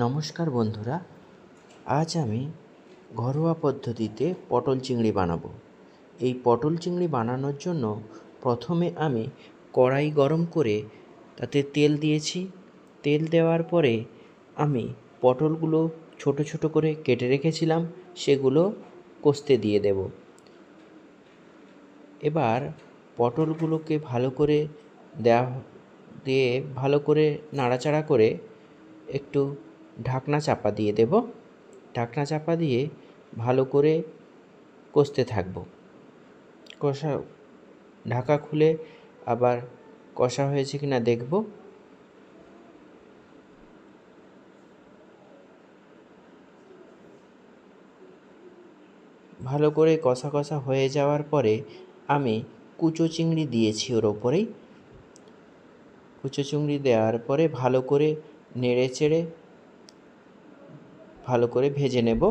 নমস্কার বন্ধুরা, আজ আমি ঘরোয়া পদ্ধতিতে পটল চিংড়ি বানাবো। এই পটল চিংড়ি বানানোর জন্য প্রথমে আমি কড়াই গরম করে তাতে তেল দিয়েছি। তেল দেওয়ার পরে আমি পটলগুলো ছোটো ছোটো করে কেটে রেখেছিলাম, সেগুলো কষতে দিয়ে দেব। এবার পটলগুলোকে ভালো করে দেওয়া দিয়ে ভালো করে নাড়াচাড়া করে একটু ঢাকনা চাপা দিয়ে দেব। ঢাকনা চাপা দিয়ে ভালো করে কষতে থাকব। কষা, ঢাকা খুলে আবার কষা হয়েছে কি না দেখব। ভালো করে কষা কষা হয়ে যাওয়ার পরে আমি কুচো চিংড়ি দিয়েছি ওর ওপরেই। কুচো চিংড়ি দেওয়ার পরে ভালো করে নেড়ে চেড়ে ভালো করে ভেজে নেব।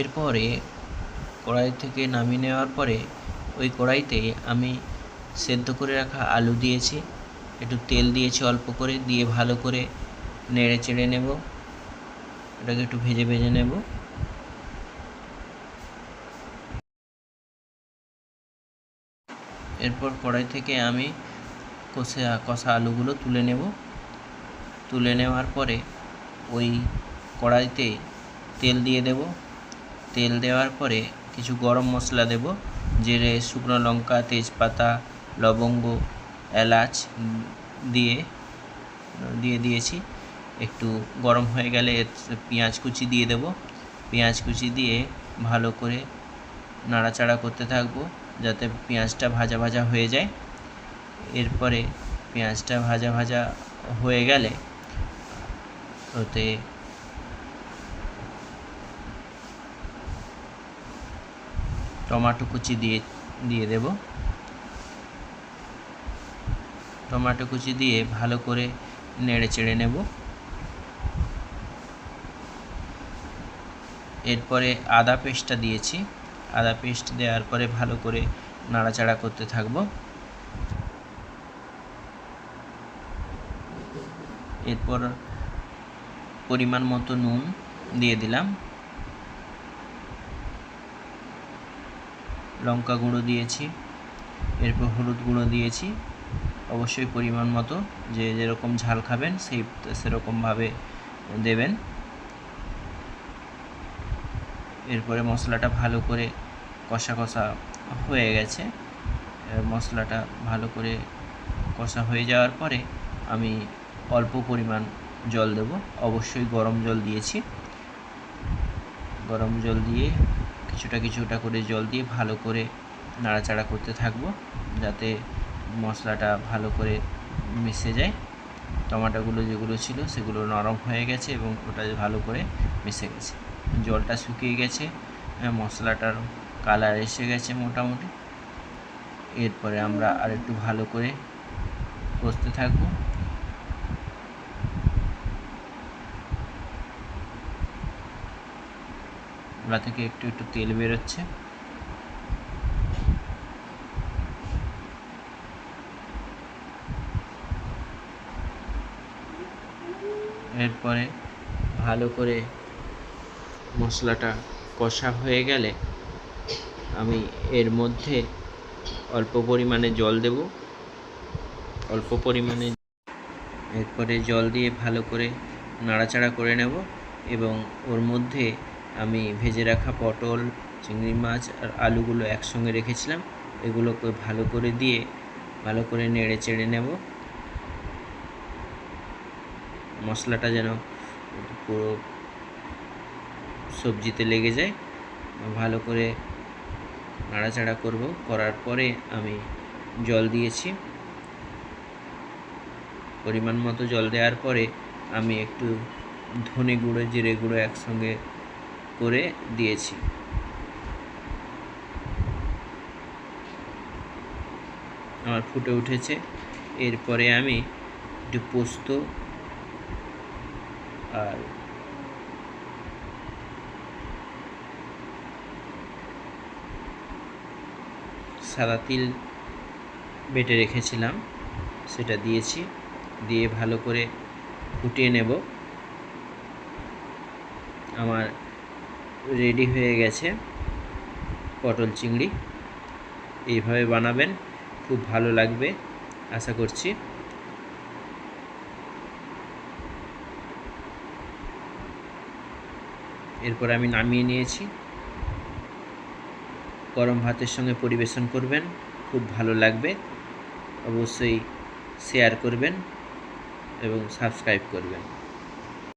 এরপরে কড়াই থেকে নামিয়ে নেওয়ার পরে ওই কড়াইতে আমি সেদ্ধ করে রাখা আলু দিয়েছি। একটু তেল দিয়েছি অল্প করে, দিয়ে ভালো করে নেড়ে চেড়ে নেব। এটাকে একটু ভেজে ভেজে নেব। এরপর কড়াই থেকে আমি কষে, কষা আলুগুলো তুলে নেব। তুলে নেওয়ার পরে ওই কড়াইতে তেল দিয়ে দেব। তেল দেওয়ার পরে কিছু গরম মশলা দেব। জিরে, শুকনো লঙ্কা, তেজপাতা, লবঙ্গ, এলাচ দিয়ে দিয়ে দিয়েছি। একটু গরম হয়ে গেলে পেঁয়াজ কুচি দিয়ে দেব। পেঁয়াজ কুচি দিয়ে ভালো করে নাড়াচাড়া করতে থাকব যাতে পেঁয়াজটা ভাজা ভাজা হয়ে যায়। এরপরে পেঁয়াজটা ভাজা ভাজা হয়ে গেলে ওতে টমাটো কুচি দিয়ে দিয়ে দেব। টমাটো কুচি দিয়ে ভালো করে নেড়ে চেড়ে নেব। এরপরে আদা পেস্টটা দিয়েছি। আদা পেস্ট দেওয়ার পরে ভালো করে নাড়াচাড়া করতে থাকব। এরপর পরিমাণ মতো নুন দিয়ে দিলাম। লঙ্কা গুঁড়ো দিয়েছি। এরপর হলুদ গুঁড়ো দিয়েছি। অবশ্যই পরিমাণ মতো যে যেরকম ঝাল খাবেন সেই সেরকমভাবে দেবেন। এরপরে মশলাটা ভালো করে কষা কষা হয়ে গেছে। মশলাটা ভালো করে কষা হয়ে যাওয়ার পরে আমি অল্প পরিমাণ জল দেব। অবশ্যই গরম জল দিয়েছি। গরম জল দিয়ে কিছুটা কিছুটা করে জল দিয়ে ভালো করে নাড়াচাড়া করতে থাকব যাতে মশলাটা ভালো করে মিশে যায়। টমাটোগুলো যেগুলো ছিল সেগুলো নরম হয়ে গেছে এবং ওটা ভালো করে মিশে গেছে। জলটা শুকিয়ে গেছে মশলাটার কালার এসে গেছে মোটামুটি। এরপরে আমরা আর একটু ভালো করে কষতে থাকব। ওলা থেকে একটু একটু তেল বেরোচ্ছে। এরপরে ভালো করে মশলাটা কষা হয়ে গেলে আমি এর মধ্যে অল্প পরিমাণে জল দেব। অল্প পরিমাণে এরপরে জল দিয়ে ভালো করে নাড়াচাড়া করে নেব এবং ওর মধ্যে আমি ভেজে রাখা পটল, চিংড়ি মাছ আর আলুগুলো একসঙ্গে রেখেছিলাম। এগুলোকে ভালো করে দিয়ে ভালো করে নেড়ে চেড়ে নেব। মশলাটা যেন পুরো সবজিতে লেগে যায়। ভালো করে নাড়াচাড়া করব। করার পরে আমি জল দিয়েছি। পরিমাণ মতো জল দেওয়ার পরে আমি একটু ধনে গুঁড়ো, জিরে গুঁড়ো একসঙ্গে করে দিয়েছি। আমার ফুটে উঠেছে। এরপরে আমি একটু পোস্ত আর সাদা তিল বেটে রেখেছিলাম, সেটা দিয়েছি। দিয়ে ভালো করে ফুটিয়ে নেব। আমার রেডি হয়ে গেছে পটল চিংড়ি। এইভাবে বানাবেন, খুব ভালো লাগবে, আশা করছি। এরপর আমি নামিয়ে নিয়েছি। গরম ভাতের সঙ্গে পরিবেশন করবেন। খুব ভালো লাগবে। অবশ্যই শেয়ার করবেন এবং সাবস্ক্রাইব করবেন।